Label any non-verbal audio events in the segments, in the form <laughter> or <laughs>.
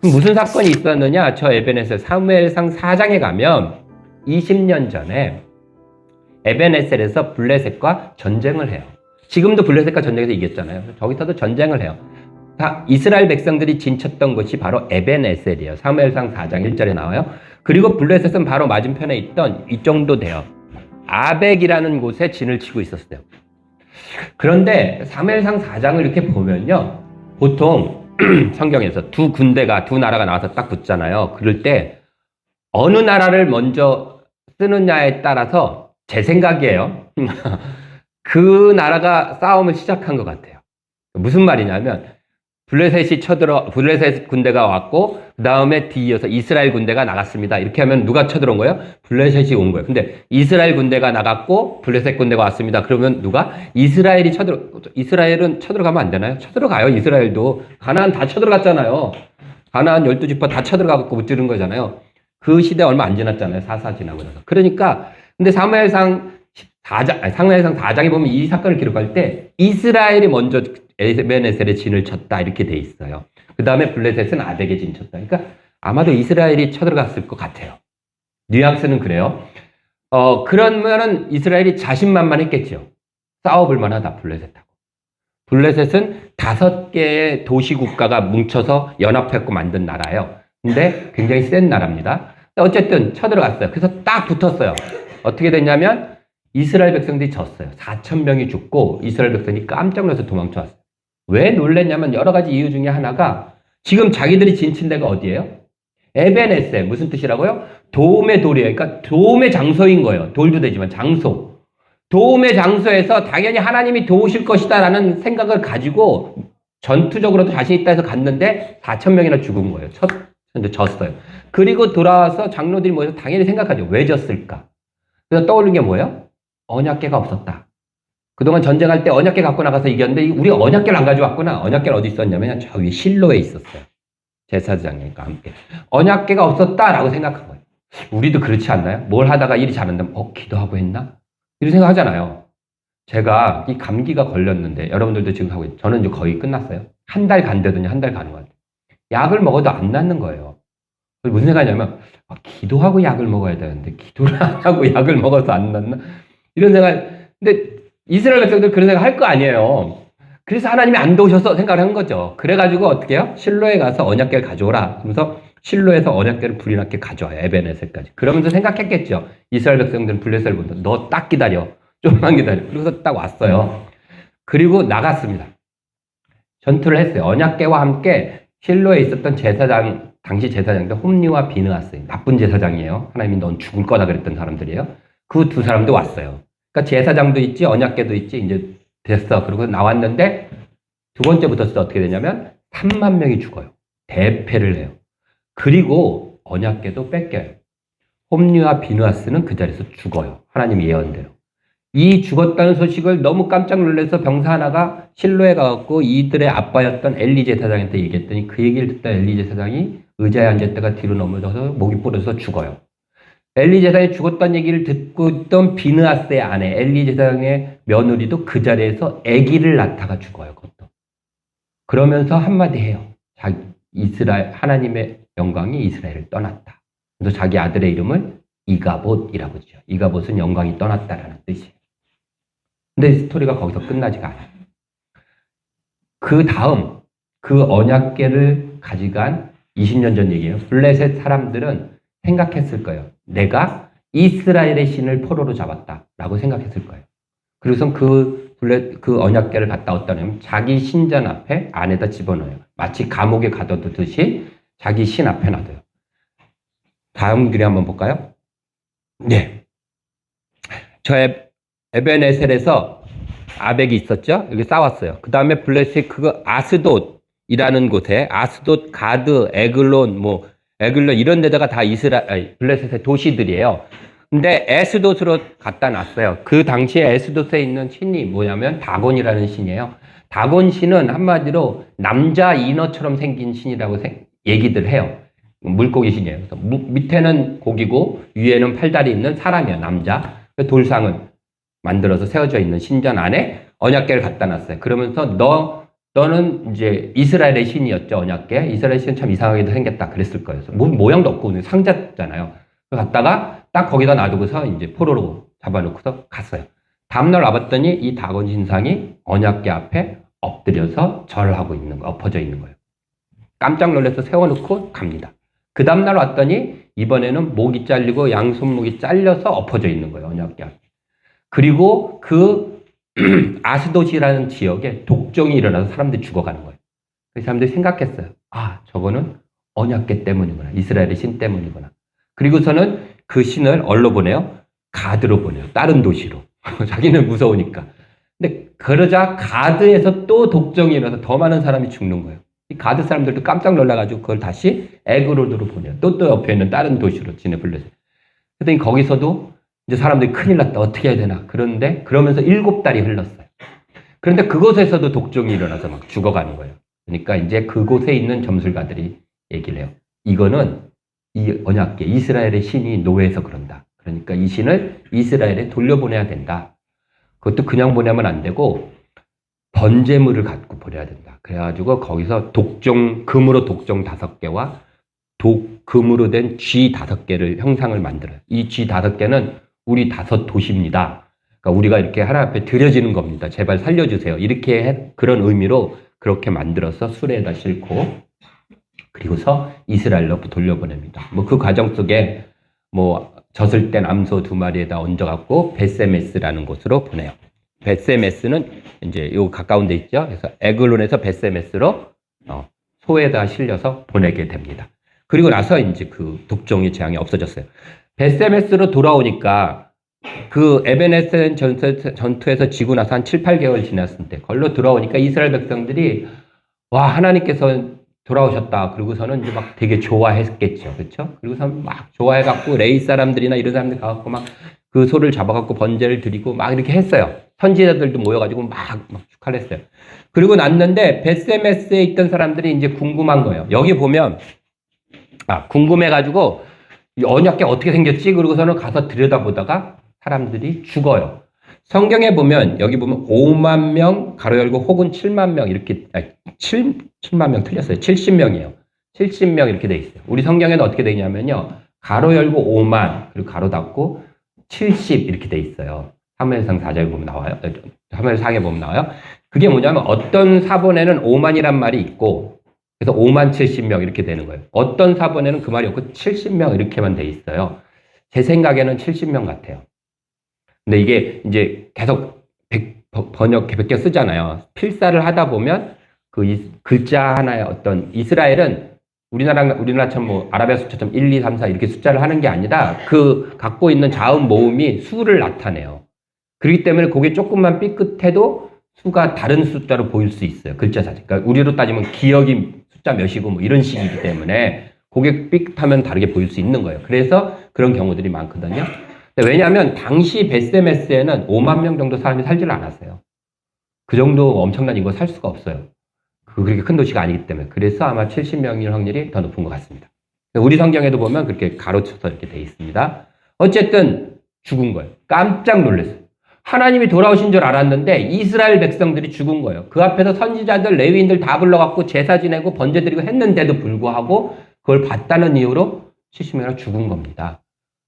무슨 사건이 있었느냐? 저 에베네셀 사무엘상 4장에 가면 20년 전에 에베네셀에서 블레셋과 전쟁을 해요. 지금도 블레셋과 전쟁에서 이겼잖아요. 저기서도 전쟁을 해요. 다 이스라엘 백성들이 진쳤던 곳이 바로 에베네셀이에요. 사무엘상 4장 1절에 나와요. 그리고 블레셋은 바로 맞은편에 있던 이 정도 돼요. 아벡이라는 곳에 진을 치고 있었어요. 그런데 사무엘상 4장을 이렇게 보면요. 보통 <clears throat> 성경에서 두 군대가 두 나라가 나와서 딱 붙잖아요. 그럴 때 어느 나라를 먼저 쓰느냐에 따라서 제 생각이에요. <laughs> 그 나라가 싸움을 시작한 것 같아요. 무슨 말이냐면 블레셋이 쳐들어 블레셋 군대가 왔고 그 다음에 뒤이어서 이스라엘 군대가 나갔습니다. 이렇게 하면 누가 쳐들어온 거예요? 블레셋이 온 거예요. 근데 이스라엘 군대가 나갔고 블레셋 군대가 왔습니다. 그러면 누가 이스라엘이 쳐들어 이스라엘은 쳐들어가면 안 되나요? 쳐들어가요. 이스라엘도 가나안 다 쳐들어갔잖아요. 가나안 열두 지파 다 쳐들어가고 못 지른 거잖아요. 그 시대 얼마 안 지났잖아요. 사사 지나고 나서. 그러니까 근데 사무엘상 4장, 아니, 사무엘상 4장에 보면 이 사건을 기록할 때 이스라엘이 먼저 에베네셀에 진을 쳤다 이렇게 돼 있어요. 그 다음에 블레셋은 아벡에 진 쳤다. 그러니까 아마도 이스라엘이 쳐들어갔을 것 같아요. 뉘앙스는 그래요. 어, 그러면은 이스라엘이 자신만만했겠죠. 싸워볼 만하다, 블레셋하고. 블레셋은 다섯 개의 도시 국가가 뭉쳐서 연합해갖고 만든 나라예요. 근데 굉장히 센 나라입니다. 어쨌든 쳐들어갔어요. 그래서 딱 붙었어요. 어떻게 됐냐면 이스라엘 백성들이 졌어요. 4천 명이 죽고 이스라엘 백성이 깜짝 놀라서 도망쳐 왔어요. 왜 놀랬냐면 여러 가지 이유 중에 하나가 지금 자기들이 진친 데가 어디예요? 에베네세 무슨 뜻이라고요? 도움의 돌이에요. 그러니까 도움의 장소인 거예요. 돌도 되지만 장소. 도움의 장소에서 당연히 하나님이 도우실 것이다라는 생각을 가지고 전투적으로도 자신 있다 해서 갔는데 4천 명이나 죽은 거예요. 첫 근데 졌어요. 그리고 돌아와서 장로들이 모여서 당연히 생각하죠. 왜 졌을까? 그래서 떠오르는 게 뭐예요? 언약계가 없었다. 그동안 전쟁할 때 언약계 갖고 나가서 이겼는데 우리 언약계를 안 가져왔구나. 언약계는 어디 있었냐면 저 위에 실로에 있었어요. 제사장님과 함께. 언약계가 없었다라고 생각한 거예요. 우리도 그렇지 않나요? 뭘 하다가 일이 잘 안 되면 어 기도하고 했나? 이런 생각하잖아요. 제가 이 감기가 걸렸는데 여러분들도 지금 하고 있 저는 이제 거의 끝났어요. 한 달 간대더니 한 달 가는 것 같아요. 약을 먹어도 안 낫는 거예요. 무슨 생각이냐면 아, 기도하고 약을 먹어야 되는데 기도를 안 하고 <laughs> 약을 먹어서 안 낫나? 이런 생각. 근데 이스라엘 백성들 그런 생각 할 거 아니에요. 그래서 하나님이 안 도우셔서 생각을 한 거죠. 그래가지고 어떻게 해요? 실로에 가서 언약계를 가져오라. 그러면서 실로에서 언약계를 불이 났게 가져와요. 에베네셀까지. 그러면서 생각했겠죠. 이스라엘 백성들은 블레셋을 본다. 너 딱 기다려. 좀만 기다려. 그래서 딱 왔어요. 그리고 나갔습니다. 전투를 했어요. 언약계와 함께 실로에 있었던 제사장, 당시 제사장들 홈리와 비느하스. 나쁜 제사장이에요. 하나님이 넌 죽을 거다 그랬던 사람들이에요. 그 두 사람도 왔어요. 그러니까 제사장도 있지, 언약계도 있지, 이제 됐어. 그리고 나왔는데 두 번째 붙었을 때 어떻게 되냐면 3만 명이 죽어요. 대패를 해요. 그리고 언약계도 뺏겨요. 홈리와 비누아스는 그 자리에서 죽어요. 하나님 예언대로. 이 죽었다는 소식을 너무 깜짝 놀라서 병사 하나가 실로에 가갖고 이들의 아빠였던 엘리 제사장한테 얘기했더니 그 얘기를 듣다 엘리 제사장이 의자에 앉았다가 뒤로 넘어져서 목이 부러져서 죽어요. 엘리 제사장이 죽었다는 얘기를 듣고 있던 비느아스의 아내 엘리 제사장의 며느리도 그 자리에서 아기를 낳다가 죽어요. 그것도. 그러면서 한마디 해요. 자기 이스라엘 하나님의 영광이 이스라엘을 떠났다. 그래서 자기 아들의 이름을 이가봇이라고 지요. 이가봇은 영광이 떠났다라는 뜻이에요. 근데 스토리가 거기서 끝나지가 않아요. 그 다음 그 언약계를 가져간 20년 전 얘기예요. 블레셋 사람들은 생각했을 거예요. 내가 이스라엘의 신을 포로로 잡았다라고 생각했을 거예요. 그래서 그 블레 그 언약계를 갖다 어디다 면 자기 신전 앞에 안에다 집어넣어요. 마치 감옥에 가둬두듯이 자기 신 앞에 놔둬요. 다음 글에 한번 볼까요? 네. 저 에, 에베네셀에서 아벡이 있었죠? 여기 싸웠어요. 그 다음에 블레셋 그거 아스돗이라는 곳에 아스돗, 가드, 에글론, 뭐 에글론 이런 데다가 다 이스라 아니, 블레셋의 도시들이에요. 근데 에스돗으로 갖다 놨어요. 그 당시에 에스돗에 있는 신이 뭐냐면 다곤이라는 신이에요. 다곤 신은 한마디로 남자 인어처럼 생긴 신이라고 생, 얘기들 해요. 물고기 신이에요. 그래서 무, 밑에는 고기고 위에는 팔다리 있는 사람이에요. 남자. 그 돌상을 만들어서 세워져 있는 신전 안에 언약계를 갖다 놨어요. 그러면서 너 너는 이제 이스라엘의 신이었죠, 언약계. 이스라엘 신은 참 이상하게도 생겼다. 그랬을 거예요. 뭐, 모양도 없고, 상자잖아요. 갔다가 딱 거기다 놔두고서 이제 포로로 잡아놓고서 갔어요. 다음날 와봤더니 이 다곤 신상이 언약계 앞에 엎드려서 절하고 있는 거, 엎어져 있는 거예요. 깜짝 놀라서 세워놓고 갑니다. 그 다음날 왔더니 이번에는 목이 잘리고 양손목이 잘려서 엎어져 있는 거예요, 언약계 앞에. 그리고 그 <clears throat> 아스도시라는 지역에 독종이 일어나서 사람들이 죽어가는 거예요. 그 사람들이 생각했어요. 아, 저거는 언약계 때문이구나. 이스라엘의 신 때문이구나. 그리고서는 그 신을 얼로 보내요? 가드로 보내요. 다른 도시로. <laughs> 자기는 무서우니까. 근데 그러자 가드에서 또 독종이 일어나서 더 많은 사람이 죽는 거예요. 이 가드 사람들도 깜짝 놀라가지고 그걸 다시 에그로드로 보내요. 또 또 옆에 있는 다른 도시로 지네 불러서. 그랬더니 거기서도 이제 사람들이 큰일 났다. 어떻게 해야 되나. 그런데 그러면서 일곱 달이 흘렀어요. 그런데 그곳에서도 독종이 일어나서 막 죽어가는 거예요. 그러니까 이제 그곳에 있는 점술가들이 얘기를 해요. 이거는 이 언약계 이스라엘의 신이 노예해서 그런다. 그러니까 이 신을 이스라엘에 돌려보내야 된다. 그것도 그냥 보내면 안 되고 번제물을 갖고 보내야 된다. 그래가지고 거기서 독종 금으로 독종 다섯 개와 독 금으로 된 쥐 다섯 개를 형상을 만들어요. 이 쥐 다섯 개는 우리 다섯 도시입니다. 그러니까 우리가 이렇게 하나 앞에 드려지는 겁니다. 제발 살려주세요. 이렇게 해- 그런 의미로 그렇게 만들어서 수레에다 싣고 그리고서 이스라엘로 돌려보냅니다. 뭐 그 과정 속에 뭐 젖을 땐 암소 두 마리에다 얹어갖고 베세메스라는 곳으로 보내요. 베세메스는 이제 요 가까운 데 있죠. 그래서 에글론에서 베세메스로 어, 소에다 실려서 보내게 됩니다. 그리고 나서 이제 그 독종의 재앙이 없어졌어요. 베세메스로 돌아오니까 그 에베네센 전투, 전투 에서 지고 나서 한 7, 8개월 지났을 때 걸로 돌아오니까 이스라엘 백성들이 와 하나님께서 돌아오셨다. 그리고서는 이제 막 되게 좋아했겠죠. 그렇죠? 그리고서 막 좋아해 갖고 레이 사람들이나 이런 사람들 가 갖고 막 그 소를 잡아 갖고 번제를 드리고 막 이렇게 했어요. 선지자들도 모여 가지고 막, 막 축하를 했어요. 그리고 났는데 베세메스에 있던 사람들이 이제 궁금한 거예요. 여기 보면 아, 궁금해 가지고 이 언약계 어떻게 생겼지? 그러고서는 가서 들여다보다가 사람들이 죽어요. 성경에 보면 여기 보면 5만 명 가로 열고 혹은 7만 명 이렇게 아니, 7 7만 명 틀렸어요. 70명이에요. 70명 이렇게 돼 있어요. 우리 성경에는 어떻게 돼 있냐면요. 가로 열고 5만 그리고 가로 닫고 70 이렇게 돼 있어요. 사무엘상 4절 보면 나와요. 사무엘상에 보면 나와요. 그게 뭐냐면 어떤 사본에는 5만이란 말이 있고 그래서 5만 70명 이렇게 되는 거예요. 어떤 사본에는 그 말이 없고 70명 이렇게만 돼 있어요. 제 생각에는 70명 같아요. 근데 이게 이제 계속 번역 개백개 쓰잖아요. 필사를 하다 보면 그 이- 글자 하나의 어떤 이스라엘은 우리나라 우리나라처럼 뭐 아라비아 숫자처럼 1, 2, 3, 4 이렇게 숫자를 하는 게 아니라 그 갖고 있는 자음 모음이 수를 나타내요. 그렇기 때문에 그게 조금만 삐끗해도 수가 다른 숫자로 보일 수 있어요. 글자 자체. 그러니까 우리로 따지면 기억이 숫자 몇이고 뭐 이런 식이기 때문에 그게 삐끗하면 다르게 보일 수 있는 거예요. 그래서 그런 경우들이 많거든요. 왜냐하면 당시 베세메스에는 5만 명 정도 사람이 살지를 않았어요. 그 정도 엄청난 인구가 살 수가 없어요. 그 그렇게 큰 도시가 아니기 때문에. 그래서 아마 70명일 확률이 더 높은 것 같습니다. 우리 성경에도 보면 그렇게 가로쳐서 이렇게 돼 있습니다. 어쨌든 죽은 거예요. 깜짝 놀랐어요. 하나님이 돌아오신 줄 알았는데 이스라엘 백성들이 죽은 거예요. 그 앞에서 선지자들, 레위인들 다 불러갖고 제사 지내고 번제 드리고 했는데도 불구하고 그걸 봤다는 이유로 70명이나 죽은 겁니다.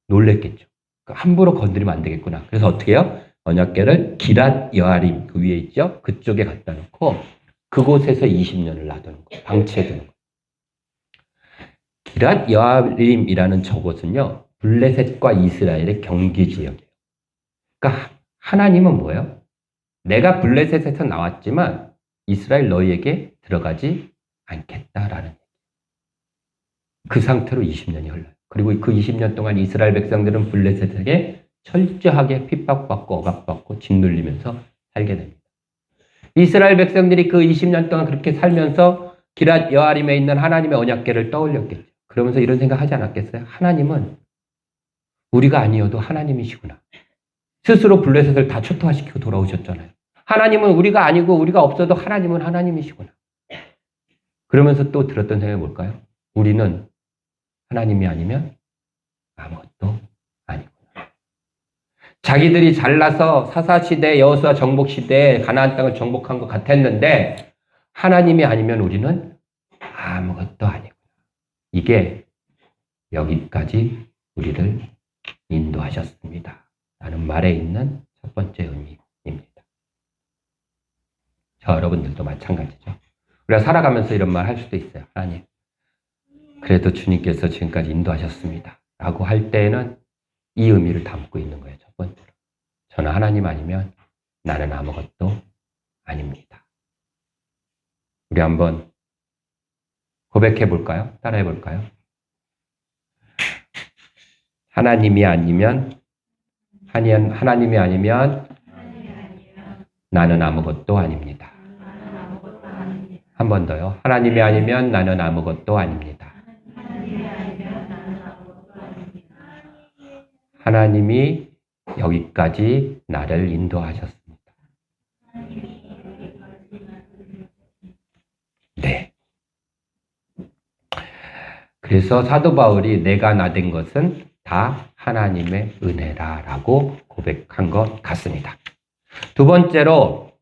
놀랬겠죠. 그 함부로 건드리면 안 되겠구나. 그래서 어떻게 해요? 언약계를 기랏 여아림 그 위에 있죠? 그쪽에 갖다 놓고 그곳에서 20년을 놔두는 거예요. 방치해 두는 거예요. 기랏 여아림이라는 저곳은요. 블레셋과 이스라엘의 경계 지역이에요. 그러니까 하나님은 뭐예요? 내가 블레셋에서 나왔지만 이스라엘 너희에게 들어가지 않겠다라는 그 상태로 20년이 흘러요. 그리고 그 20년 동안 이스라엘 백성들은 블레셋에게 철저하게 핍박받고 억압받고 짓눌리면서 살게 됩니다. 이스라엘 백성들이 그 20년 동안 그렇게 살면서 기랏 여아림에 있는 하나님의 언약궤를 떠올렸겠죠. 그러면서 이런 생각 하지 않았겠어요? 하나님은 우리가 아니어도 하나님이시구나. 스스로 블레셋을 다 초토화시키고 돌아오셨잖아요. 하나님은 우리가 아니고 우리가 없어도 하나님은 하나님이시구나. 그러면서 또 들었던 생각이 뭘까요? 우리는 하나님이 아니면 아무것도 아니구나. 자기들이 잘나서 사사시대, 여호수아 정복시대에 가나안 땅을 정복한 것 같았는데 하나님이 아니면 우리는 아무것도 아니구나. 이게 여기까지 우리를 인도하셨습니다. 라는 말에 있는 첫 번째 의미입니다. 저 여러분들도 마찬가지죠. 우리가 살아가면서 이런 말 할 수도 있어요. 하나님, 그래도 주님께서 지금까지 인도하셨습니다. 라고 할 때에는 이 의미를 담고 있는 거예요. 첫 번째로. 저는 하나님 아니면 나는 아무것도 아닙니다. 우리 한번 고백해 볼까요? 따라해 볼까요? 하나님이 아니면 하나님- 하나님이 아니면 나는 아무것도 아닙니다. 한 번 더요. 하나님이 아니면 나는 아무것도 아닙니다. 하나님이 여기까지 나를 인도하셨습니다. 네. 그래서 사도 바울이 내가 나 된 것은 다 하나님의 은혜라라고 고백한 것 같습니다. 두 번째로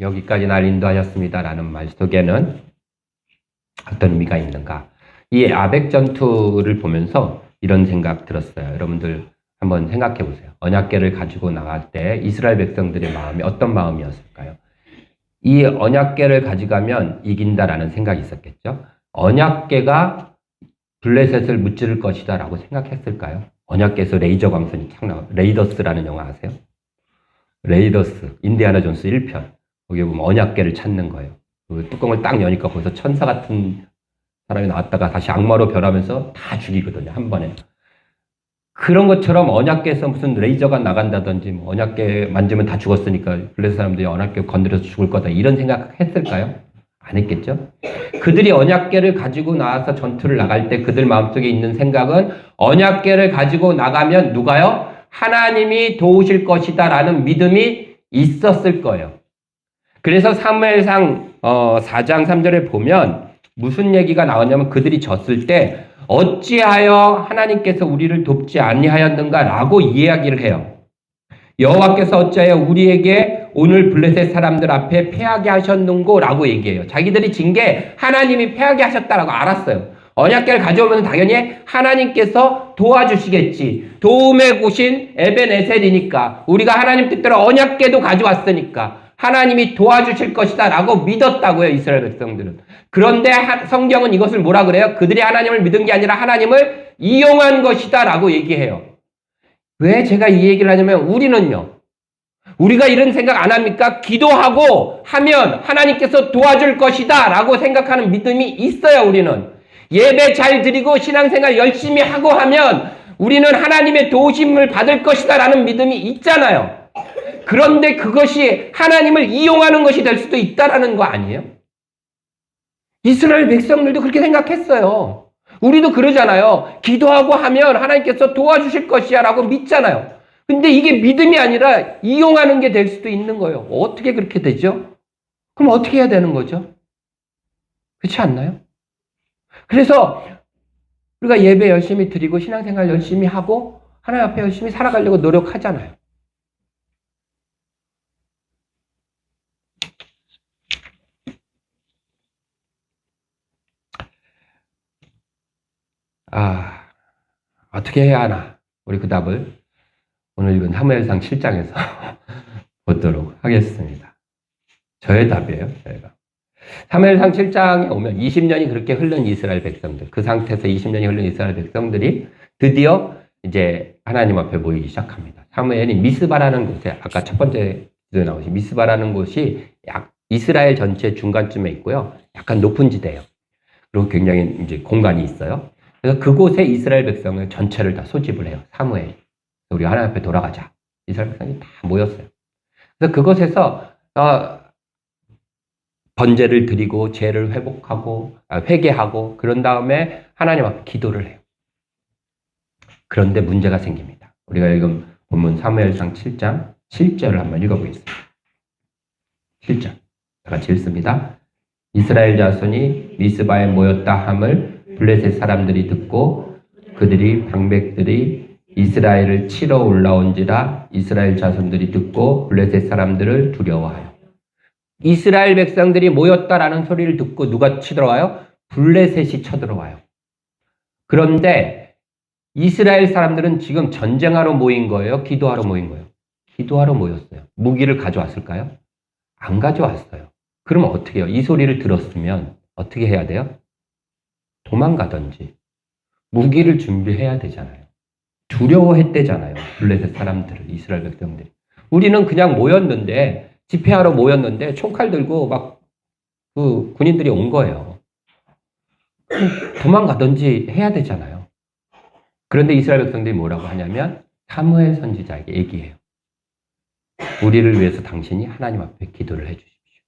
여기까지 날 인도하셨습니다라는 말 속에는 어떤 의미가 있는가? 이 아벡 전투를 보면서 이런 생각 들었어요. 여러분들 한번 생각해 보세요. 언약궤를 가지고 나갈 때 이스라엘 백성들의 마음이 어떤 마음이었을까요? 이 언약궤를 가져가면 이긴다라는 생각이 있었겠죠. 언약궤가 블레셋을 무찌를 것이다라고 생각했을까요? 언약궤에서 레이저 광선이 탁 나와. 레이더스라는 영화 아세요? 레이더스, 인디아나 존스 1편. 거기에 보면 언약궤를 찾는 거예요. 그 뚜껑을 딱 여니까 거기서 천사 같은 사람이 나왔다가 다시 악마로 변하면서 다 죽이거든요. 한 번에. 그런 것처럼 언약궤에서 무슨 레이저가 나간다든지 뭐 언약궤 만지면 다 죽었으니까 블레셋 사람들이 언약궤 건드려서 죽을 거다 이런 생각 했을까요? 안 했겠죠? 그들이 언약궤를 가지고 나와서 전투를 나갈 때 그들 마음속에 있는 생각은 언약궤를 가지고 나가면 누가요? 하나님이 도우실 것이다 라는 믿음이 있었을 거예요. 그래서 사무엘상 어, 4장 3절에 보면 무슨 얘기가 나오냐면 그들이 졌을 때 어찌하여 하나님께서 우리를 돕지 아니하였는가라고 이야기를 해요. 여호와께서 어찌하여 우리에게 오늘 블레셋 사람들 앞에 패하게 하셨는고라고 얘기해요. 자기들이 진 게 하나님이 패하게 하셨다라고 알았어요. 언약궤를 가져오면 당연히 하나님께서 도와주시겠지. 도움의 곳인 에벤에셀이니까 우리가 하나님 뜻대로 언약궤도 가져왔으니까 하나님이 도와주실 것이다 라고 믿었다고요 이스라엘 백성들은. 그런데 하- 성경은 이것을 뭐라 그래요? 그들이 하나님을 믿은 게 아니라 하나님을 이용한 것이다 라고 얘기해요. 왜 제가 이 얘기를 하냐면 우리는요. 우리가 이런 생각 안 합니까? 기도하고 하면 하나님께서 도와줄 것이다 라고 생각하는 믿음이 있어요, 우리는. 예배 잘 드리고 신앙생활 열심히 하고 하면 우리는 하나님의 도우심을 받을 것이다 라는 믿음이 있잖아요. 그런데 그것이 하나님을 이용하는 것이 될 수도 있다라는 거 아니에요? 이스라엘 백성들도 그렇게 생각했어요. 우리도 그러잖아요. 기도하고 하면 하나님께서 도와주실 것이야 라고 믿잖아요. 근데 이게 믿음이 아니라 이용하는 게 될 수도 있는 거예요. 어떻게 그렇게 되죠? 그럼 어떻게 해야 되는 거죠? 그렇지 않나요? 그래서 우리가 예배 열심히 드리고 신앙생활 열심히 하고 하나님 앞에 열심히 살아가려고 노력하잖아요. 아, 어떻게 해야 하나? 우리 그 답을 오늘 읽은 사무엘상 7장에서 <laughs> 보도록 하겠습니다. 저의 답이에요, 저희가. 사무엘상 7장에 오면 20년이 그렇게 흐른 이스라엘 백성들, 그 상태에서 20년이 흐른 이스라엘 백성들이 드디어 이제 하나님 앞에 모이기 시작합니다. 사무엘이 미스바라는 곳에, 아까 첫 번째 기도에 나오신 미스바라는 곳이 약 이스라엘 전체 중간쯤에 있고요. 약간 높은 지대예요. 그리고 굉장히 이제 공간이 있어요. 그래서 그곳에 이스라엘 백성을 전체를 다 소집을 해요. 사무엘. 우리 하나님 앞에 돌아가자. 이스라엘 백성이 다 모였어요. 그래서 그곳에서 어, 번제를 드리고 죄를 회복하고 아, 회개하고 그런 다음에 하나님 앞에 기도를 해요. 그런데 문제가 생깁니다. 우리가 읽은 본문 사무엘상 7장 7절을 한번 읽어보겠습니다. 7절. 다 같이 읽습니다. 이스라엘 자손이 미스바에 모였다 함을 블레셋 사람들이 듣고 그들이 방백들이 이스라엘을 치러 올라온지라 이스라엘 자손들이 듣고 블레셋 사람들을 두려워하여 이스라엘 백성들이 모였다라는 소리를 듣고 누가 치들어와요? 블레셋이 쳐들어와요. 그런데 이스라엘 사람들은 지금 전쟁하러 모인 거예요? 기도하러 모인 거예요? 기도하러 모였어요. 무기를 가져왔을까요? 안 가져왔어요. 그러면 어떻게 해요? 이 소리를 들었으면 어떻게 해야 돼요? 도망가든지 무기를 준비해야 되잖아요. 두려워했대잖아요. 블레셋 사람들을 이스라엘 백성들이. 우리는 그냥 모였는데 집회하러 모였는데 총칼 들고 막 그 군인들이 온 거예요. <clears throat> 도망가든지 해야 되잖아요. 그런데 이스라엘 백성들이 뭐라고 하냐면 사무엘 선지자에게 얘기해요. 우리를 위해서 당신이 하나님 앞에 기도를 해 주십시오.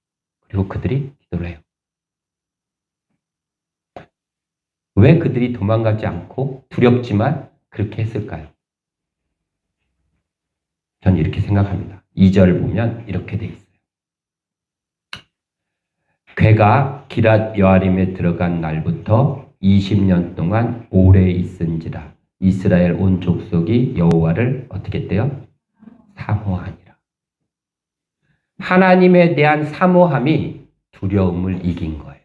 그리고 그들이 기도를 해요. 왜 그들이 도망가지 않고 두렵지만 그렇게 했을까요? 전 이렇게 생각합니다. 2절을 보면 이렇게 돼 있어요. 괴가 기랏 여아림에 들어간 날부터 20년 동안 오래 있은지라 이스라엘 온 족속이 여호와를 어떻게 했대요? 사모하니라. 하나님에 대한 사모함이 두려움을 이긴 거예요.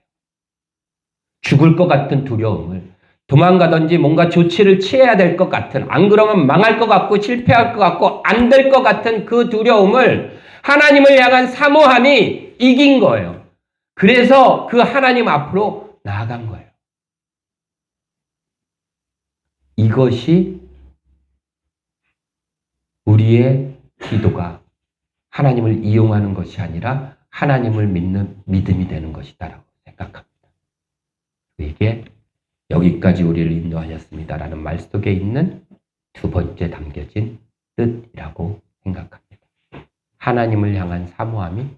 죽을 것 같은 두려움을 도망가든지 뭔가 조치를 취해야 될 것 같은 안 그러면 망할 것 같고 실패할 것 같고 안 될 것 같은 그 두려움을 하나님을 향한 사모함이 이긴 거예요. 그래서 그 하나님 앞으로 나아간 거예요. 이것이 우리의 기도가 하나님을 이용하는 것이 아니라 하나님을 믿는 믿음이 되는 것이다라고 생각합니다. 이게 여기까지 우리를 인도하셨습니다라는 말 속에 있는 두 번째 담겨진 뜻이라고 생각합니다. 하나님을 향한 사모함이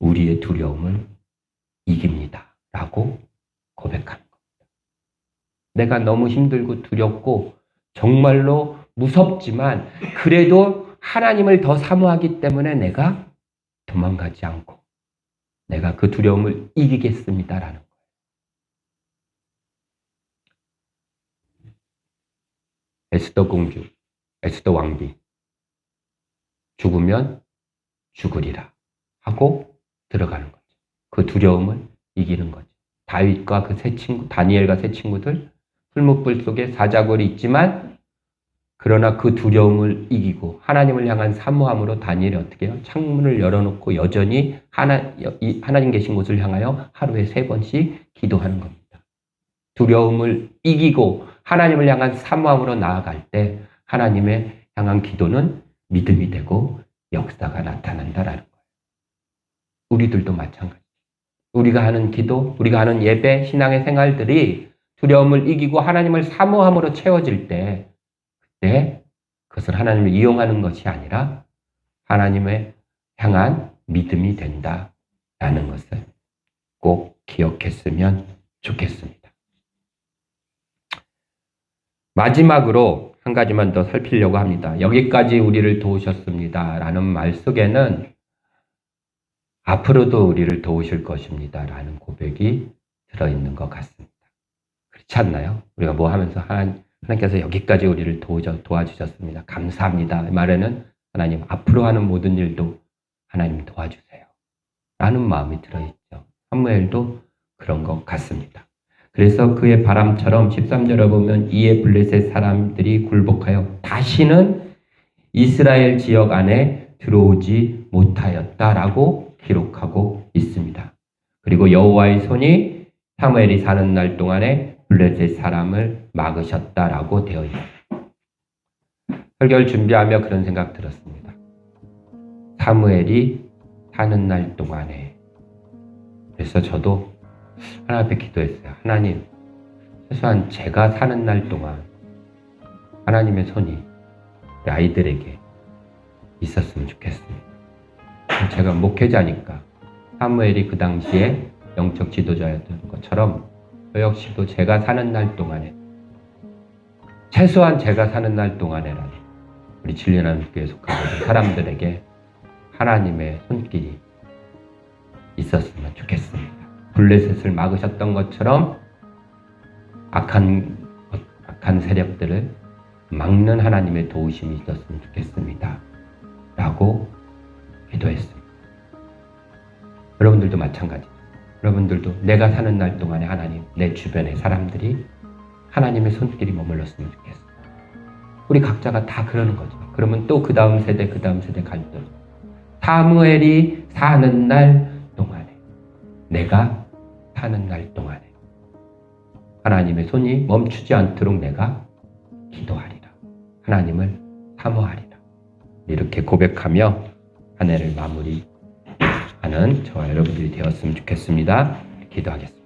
우리의 두려움을 이깁니다. 라고 고백하는 겁니다. 내가 너무 힘들고 두렵고 정말로 무섭지만 그래도 하나님을 더 사모하기 때문에 내가 도망가지 않고 내가 그 두려움을 이기겠습니다라는 거예요. 에스더 공주, 에스더 왕비 죽으면 죽으리라 하고 들어가는 거죠. 그 두려움을 이기는 거죠. 다윗과 그 세 친구, 다니엘과 세 친구들 풀무불 속에 사자골이 있지만 그러나 그 두려움을 이기고 하나님을 향한 사모함으로 다니엘이 어떻게 해요? 창문을 열어놓고 여전히 하나, 하나님 계신 곳을 향하여 하루에 세 번씩 기도하는 겁니다. 두려움을 이기고 하나님을 향한 사모함으로 나아갈 때 하나님의 향한 기도는 믿음이 되고 역사가 나타난다라는 거예요. 우리들도 마찬가지. 우리가 하는 기도, 우리가 하는 예배, 신앙의 생활들이 두려움을 이기고 하나님을 사모함으로 채워질 때, 그때 그것을 하나님을 이용하는 것이 아니라 하나님의 향한 믿음이 된다라는 것을 꼭 기억했으면 좋겠습니다. 마지막으로 한 가지만 더 살피려고 합니다. 여기까지 우리를 도우셨습니다. 라는 말 속에는 앞으로도 우리를 도우실 것입니다. 라는 고백이 들어있는 것 같습니다. 그렇지 않나요? 우리가 뭐 하면서 하나님, 하나님께서 여기까지 우리를 도와주셨습니다. 감사합니다. 이 말에는 하나님 앞으로 하는 모든 일도 하나님 도와주세요. 라는 마음이 들어있죠. 사무엘도 그런 것 같습니다. 그래서 그의 바람처럼 13절에 보면 이에 블레셋 사람들이 굴복하여 다시는 이스라엘 지역 안에 들어오지 못하였다라고 기록하고 있습니다. 그리고 여호와의 손이 사무엘이 사는 날 동안에 블레셋 사람을 막으셨다라고 되어 있습니다. 설교를 준비하며 그런 생각 들었습니다. 사무엘이 사는 날 동안에 그래서 저도 하나님 앞에 기도했어요. 하나님, 최소한 제가 사는 날 동안 하나님의 손이 아이들에게 있었으면 좋겠습니다. 제가 목회자니까 사무엘이 그 당시에 영적 지도자였던 것처럼 저 역시도 제가 사는 날 동안에 최소한 제가 사는 날 동안에라도 우리 진리하는 교회 속하는 사람들에게 하나님의 손길이 있었으면 좋겠습니다. 블레셋을 막으셨던 것처럼 악한 악한 세력들을 막는 하나님의 도우심이 있었으면 좋겠습니다. 라고 기도했습니다. 여러분들도 마찬가지. 여러분들도 내가 사는 날 동안에 하나님, 내 주변의 사람들이 하나님의 손길이 머물렀으면 좋겠어. 우리 각자가 다 그러는 거죠. 그러면 또 그 다음 세대, 그 다음 세대 갈등. 사무엘이 사는 날 동안에, 내가 사는 날 동안에, 하나님의 손이 멈추지 않도록 내가 기도하리라. 하나님을 사모하리라. 이렇게 고백하며 한 해를 마무리하는 저와 여러분들이 되었으면 좋겠습니다. 기도하겠습니다.